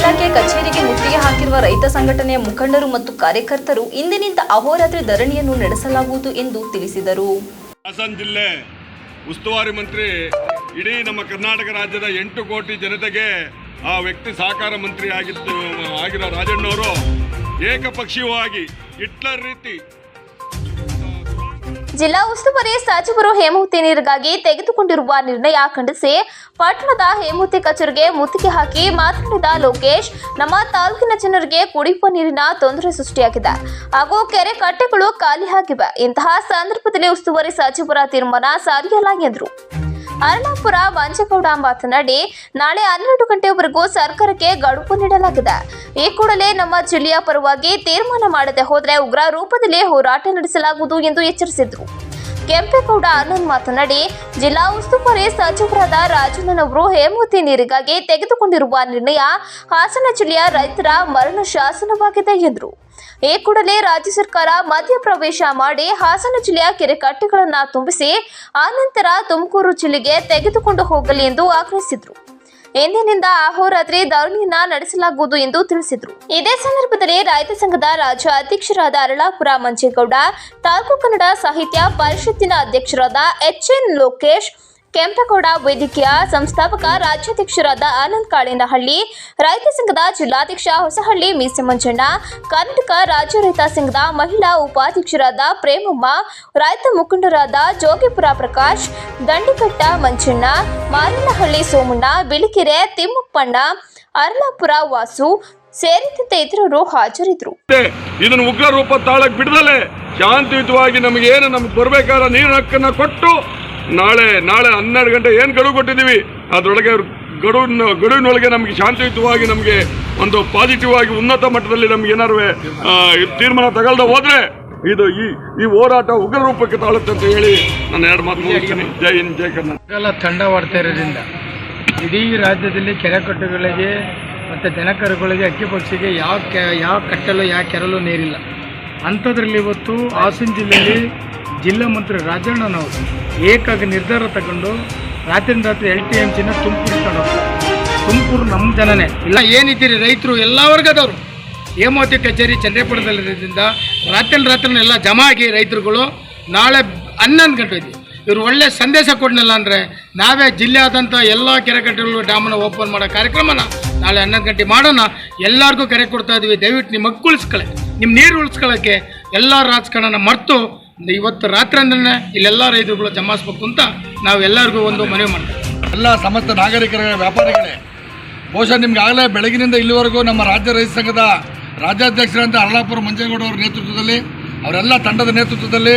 ಇಲಾಖೆ ಕಚೇರಿಗೆ ಮುತ್ತಿಗೆ ಹಾಕಿರುವ ರೈತ ಸಂಘಟನೆಯ ಮುಖಂಡರು ಮತ್ತು ಕಾರ್ಯಕರ್ತರು ಇಂದಿನಿಂದ ಅಹೋರಾತ್ರಿ ಧರಣಿಯನ್ನು ನಡೆಸಲಾಗುವುದು ಎಂದು ತಿಳಿಸಿದರು. ಹಾಸನ ಜಿಲ್ಲೆ ಉಸ್ತುವಾರಿ ಮಂತ್ರಿ, ಇಡೀ ನಮ್ಮ ಕರ್ನಾಟಕ ರಾಜ್ಯದ ಎಂಟು ಕೋಟಿ ಜನತೆಗೆ ಆ ವ್ಯಕ್ತಿ ಸಹಕಾರ ಮಂತ್ರಿ ಆಗಿತ್ತು ಆಗಿರೋ ರಾಜಣ್ಣವರು ಏಕಪಕ್ಷೀಯವಾಗಿ ಹಿಟ್ಲರ್ ರೀತಿ ಜಿಲ್ಲಾ ಉಸ್ತುವಾರಿ ಸಚಿವರು ಹೇಮೂತಿ ನೀರಿಗಾಗಿ ತೆಗೆದುಕೊಂಡಿರುವ ನಿರ್ಣಯ ಖಂಡಿಸಿ ಪಟ್ಟಣದ ಹೇಮೂತಿ ಕಚೇರಿಗೆ ಮುತ್ತಿಗೆ ಹಾಕಿ ಮಾತನಾಡಿದ ಲೋಕೇಶ್, ನಮ್ಮ ತಾಲೂಕಿನ ಜನರಿಗೆ ಕುಡಿಯುವ ನೀರಿನ ತೊಂದರೆ ಸೃಷ್ಟಿಯಾಗಿದೆ. ಹಾಗೂ ಕೆರೆ ಕಟ್ಟೆಗಳು ಖಾಲಿಯಾಗಿವೆ ಇಂತಹ ಸಂದರ್ಭದಲ್ಲಿ ಉಸ್ತುವಾರಿ ಸಚಿವರ ತೀರ್ಮಾನ ಸಾರಿಯಲ್ಲ ಎಂದರು. ಅರಳಾಪುರ ಮಂಜೇಗೌಡ ಮಾತನಾಡಿ, ನಾಳೆ ಹನ್ನೆರಡು ಗಂಟೆವರೆಗೂ ಸರ್ಕಾರಕ್ಕೆ ಗಡುವು ನೀಡಲಾಗಿದೆ. ಈ ಕೂಡಲೇ ನಮ್ಮ ಜಿಲ್ಲೆಯ ಪರವಾಗಿ ತೀರ್ಮಾನ ಮಾಡದೆ ಹೋದರೆ ಉಗ್ರ ರೂಪದಲ್ಲಿ ಹೋರಾಟ ನಡೆಸಲಾಗುವುದು ಎಂದು ಎಚ್ಚರಿಸಿದರು. ಕೆಂಪೇಗೌಡ ಆನಂದ್ ಮಾತನಾಡಿ, ಜಿಲ್ಲಾ ಉಸ್ತುವಾರಿ ಸಚಿವರಾದ ರಾಜಣ್ಣನವರು ಹೇಮಾವತಿ ನೀರಿಗಾಗಿ ತೆಗೆದುಕೊಂಡಿರುವ ನಿರ್ಣಯ ಹಾಸನ ಜಿಲ್ಲೆಯ ರೈತರ ಮರಣ ಶಾಸನವಾಗಿದೆ ಎಂದರು. ಈ ಕೂಡಲೇ ರಾಜ್ಯ ಸರ್ಕಾರ ಮಧ್ಯಪ್ರವೇಶ ಮಾಡಿ ಹಾಸನ ಜಿಲ್ಲೆಯ ಕೆರೆ ಕಟ್ಟೆಗಳನ್ನು ತುಂಬಿಸಿ, ಆನಂತರ ತುಮಕೂರು ಜಿಲ್ಲೆಗೆ ತೆಗೆದುಕೊಂಡು ಹೋಗಲಿ ಎಂದು ಆಗ್ರಹಿಸಿದರು. ಇಂದಿನಿಂದ ಅಹೋರಾತ್ರಿ ಧರಣಿಯನ್ನ ನಡೆಸಲಾಗುವುದು ಎಂದು ತಿಳಿಸಿದರು. ಇದೇ ಸಂದರ್ಭದಲ್ಲಿ ರೈತ ಸಂಘದ ರಾಜ್ಯ ಅಧ್ಯಕ್ಷರಾದ ಅರಳಾಪುರ ಮಂಜೇಗೌಡ, ತಾಲೂಕು ಕನ್ನಡ ಸಾಹಿತ್ಯ ಪರಿಷತ್ತಿನ ಅಧ್ಯಕ್ಷರಾದ ಎಚ್ ಎನ್ ಲೋಕೇಶ್ ಕೆಂಪೇಗೌಡ ವೈದ್ಯಕೀಯ ಸಂಸ್ಥಾಪಕ ರಾಜ್ಯಾಧ್ಯಕ್ಷರಾದ ಆನಂದ್ ಕಾಳಿನಹಳ್ಳಿ ರೈತ ಸಂಘದ ಜಿಲ್ಲಾಧ್ಯಕ್ಷ ಹೊಸಹಳ್ಳಿ ಮೀಸೆ ಮಂಜಣ್ಣ ಕರ್ನಾಟಕ ರಾಜ್ಯ ರೈತ ಸಂಘದ ಮಹಿಳಾ ಉಪಾಧ್ಯಕ್ಷರಾದ ಪ್ರೇಮಮ್ಮ, ರೈತ ಮುಖಂಡರಾದ ಜೋಗಿಪುರ ಪ್ರಕಾಶ್, ದಂಡಿಕಟ್ಟ ಮಂಜಣ್ಣ, ಮಾರಿನಹಳ್ಳಿ ಸೋಮಣ್ಣ, ಬಿಳಿಕೆರೆ ತಿಮ್ಮಪ್ಪಣ್ಣ, ಅರ್ಲಾಪುರ ವಾಸು ಸೇರಿದಂತೆ ಇತರರು ಹಾಜರಿದ್ದರು. ಇದನ್ನು ಉಗ್ರ ರೂಪ ತಾಳಕ್ ಬಿಡದಲೆ ಶಾಂತಿಯುತವಾಗಿ ನಮಗೆ ಏನು ನಮ್ಗೆ ಬರಬೇಕಾದ ನೀರಿನ ಹಕ್ಕನ್ನ ಕೊಟ್ಟು ನಾಳೆ ನಾಳೆ ಹನ್ನೆರಡು ಗಂಟೆ ಏನು ಗಡುವು ಕೊಟ್ಟಿದ್ದೀವಿ, ಅದರೊಳಗೆ ಗಡುವಿನ, ಗಡುವಿನೊಳಗೆ ನಮಗೆ ಶಾಂತಿಯುತವಾಗಿ ನಮಗೆ ಒಂದು ಪಾಸಿಟಿವ್ ಆಗಿ ಉನ್ನತ ಮಟ್ಟದಲ್ಲಿ ನಮ್ಗೆ ಏನಾರು ತೀರ್ಮಾನ ತಗೊಳ್ದ ಹೋದ್ರೆ ಇದು ಈ ಈ ಹೋರಾಟ ಉಗ್ರ ರೂಪಕ್ಕೆ ತಾಳುತ್ತೆ ಅಂತ ಹೇಳಿ ನಾನು ಎರಡು ಮಾತು ಮುಗಿಸ್ತೀನಿ. ಜೈ ಹಿಂದ್, ಜೈ ಕರ್ನಾಟಕ. ಎಲ್ಲ ತಂಡವಾಡ್ತಾ ಇರೋದ್ರಿಂದ ಇಡೀ ರಾಜ್ಯದಲ್ಲಿ ಕೆರೆಕಟ್ಟುಗಳಿಗೆ ಮತ್ತು ದನಕರುಗಳಿಗೆ ಅಕ್ಕಿ ಪಕ್ಷಿಗೆ ಯಾವ ಕೆ, ಯಾವ ಕಟ್ಟಲು, ಯಾವ ಕೆರಲು ನೀರಿಲ್ಲ. ಅಂಥದ್ರಲ್ಲಿ ಇವತ್ತು ಹಾಸನ ಜಿಲ್ಲೆಯಲ್ಲಿ ಜಿಲ್ಲಾ ಮಂತ್ರಿ ರಾಜಣ್ಣನವರು ಏಕಾಗಿ ನಿರ್ಧಾರ ತಗೊಂಡು ರಾತ್ರಿ ರಾತ್ರಿ ಎಲ್ ಟಿ ಎಂ ಸಿನ ತುಮಕೂರು ತಗೊಂಡು ತುಮಕೂರು ನಮ್ಮ ಜನನೇ. ಇಲ್ಲ, ಏನಿದ್ದೀರಿ? ರೈತರು ಎಲ್ಲ ವರ್ಗದವರು. ಹೇಮಾವತಿ ಕಚೇರಿ ಚಂದ್ರಪುರದಲ್ಲಿರೋದ್ರಿಂದ ರಾತ್ರಿ ರಾತ್ರಿ ಎಲ್ಲ ಜಮಾ ಆಗಿ ರೈತರುಗಳು ನಾಳೆ ಹನ್ನೊಂದು ಗಂಟೆ ಇವರು ಒಳ್ಳೆ ಸಂದೇಶ ಕೊಡ್ನಲ್ಲ ಅಂದರೆ ನಾವೇ ಜಿಲ್ಲೆಯಾದಂಥ ಎಲ್ಲ ಕೆರೆಕಟ್ಟೆಗಳು ಡ್ಯಾಮನ್ನು ಓಪನ್ ಮಾಡೋ ಕಾರ್ಯಕ್ರಮನ ನಾಳೆ ಹನ್ನೊಂದು ಗಂಟೆ ಮಾಡೋಣ. ಎಲ್ಲರಿಗೂ ಕರೆ ಕೊಡ್ತಾ ಇದ್ದೀವಿ ದಯವಿಟ್ಟು ನಿಮ್ಮ ಮಕ್ಕಳು ಉಳಿಸ್ಕೊಳ್ಳಿ. ನಿಮ್ಮ ನೀರು ಉಳಿಸ್ಕೊಳ್ಳೋಕ್ಕೆ ಎಲ್ಲ ರಾಜಕಾರಣ ಮರೆತು ಇವತ್ತು ರಾತ್ರಿ ಇಲ್ಲೆಲ್ಲ ರೈತರುಗಳು ಜಮಾಯಿಸ್ಬೇಕು ಅಂತ ನಾವು ಎಲ್ಲರಿಗೂ ಒಂದು ಮನವಿ ಮಾಡ್ತೀವಿ. ಎಲ್ಲ ಸಮಸ್ತ ನಾಗರಿಕರ, ವ್ಯಾಪಾರಿಗಳೇ, ಬಹುಶಃ ನಿಮ್ಗೆ ಆಗಲೇ ಬೆಳಗಿನಿಂದ ಇಲ್ಲಿವರೆಗೂ ನಮ್ಮ ರಾಜ್ಯ ರೈತ ಸಂಘದ ರಾಜ್ಯಾಧ್ಯಕ್ಷರಂತ ಅರಳಾಪುರ ಮಂಜೇಗೌಡ ಅವರ ನೇತೃತ್ವದಲ್ಲಿ, ಅವರೆಲ್ಲ ತಂಡದ ನೇತೃತ್ವದಲ್ಲಿ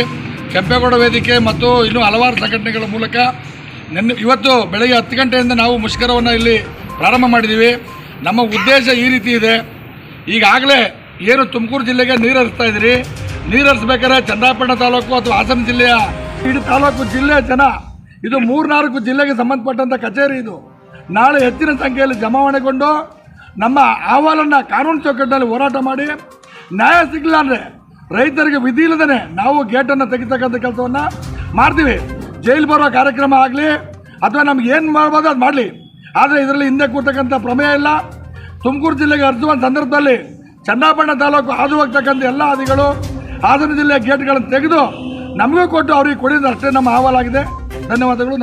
ಕೆಂಪೇಗೌಡ ವೇದಿಕೆ ಮತ್ತು ಇನ್ನೂ ಹಲವಾರು ಸಂಘಟನೆಗಳ ಮೂಲಕ ನಿನ್ನೆ, ಇವತ್ತು ಬೆಳಗ್ಗೆ ಹತ್ತು ಗಂಟೆಯಿಂದ ನಾವು ಮುಷ್ಕರವನ್ನು ಇಲ್ಲಿ ಪ್ರಾರಂಭ ಮಾಡಿದ್ದೀವಿ. ನಮ್ಮ ಉದ್ದೇಶ ಈ ರೀತಿ ಇದೆ. ಈಗಾಗಲೇ ಏನು ತುಮಕೂರು ಜಿಲ್ಲೆಗೆ ನೀರು ಹರಿಸ್ತಾ ಇದ್ದೀರಿ ನೀರು ಹರಿಸ್ಬೇಕಾದ್ರೆ ತಾಲೂಕು ಅಥವಾ ಹಾಸನ ಜಿಲ್ಲೆಯ ಇಡೀ ತಾಲೂಕು ಜಿಲ್ಲೆಯ ಜನ. ಇದು ಮೂರ್ನಾಲ್ಕು ಜಿಲ್ಲೆಗೆ ಸಂಬಂಧಪಟ್ಟಂಥ ಕಚೇರಿ ಇದು. ನಾಳೆ ಹೆಚ್ಚಿನ ಸಂಖ್ಯೆಯಲ್ಲಿ ಜಮಾವಣೆಗೊಂಡು ನಮ್ಮ ಅಹವಾಲನ್ನು ಕಾನೂನು ಚೌಕಟ್ಟಿನಲ್ಲಿ ಹೋರಾಟ ಮಾಡಿ ನ್ಯಾಯ ಸಿಗಲಿಲ್ಲ ಅಂದರೆ ರೈತರಿಗೆ ವಿಧಿ ಇಲ್ಲದೇ ನಾವು ಗೇಟನ್ನು ತೆಗಿತಕ್ಕಂಥ ಕೆಲಸವನ್ನು ಮಾಡ್ತೀವಿ. ಜೈಲು ಬರೋ ಕಾರ್ಯಕ್ರಮ ಆಗಲಿ ಅಥವಾ ನಮ್ಗೆ ಏನು ಮಾಡ್ಬೋದು ಅದು ಮಾಡಲಿ. ಆದರೆ ಇದರಲ್ಲಿ ಹಿಂದೆ ಕೂರ್ತಕ್ಕಂಥ ಪ್ರಮೇಯ ಇಲ್ಲ. ತುಮಕೂರು ಜಿಲ್ಲೆಗೆ ಹರಿಸುವ ಸಂದರ್ಭದಲ್ಲಿ ಚನ್ನಪಟ್ಟಣ ತಾಲೂಕು ಹಾದು ಹೋಗ್ತಕ್ಕಂಥ ಎಲ್ಲ ಹಾದಿಗಳು ಹಾಸನ ಜಿಲ್ಲೆಯ ಗೇಟ್ಗಳನ್ನು ತೆಗೆದು ನಮಗೂ ಕೊಟ್ಟು ಅವ್ರಿಗೆ ಕೊಡಿದ್ರೆ ಅಷ್ಟೇ ನಮ್ಮ ಅಹವಾಲಾಗಿದೆ. ಧನ್ಯವಾದಗಳು.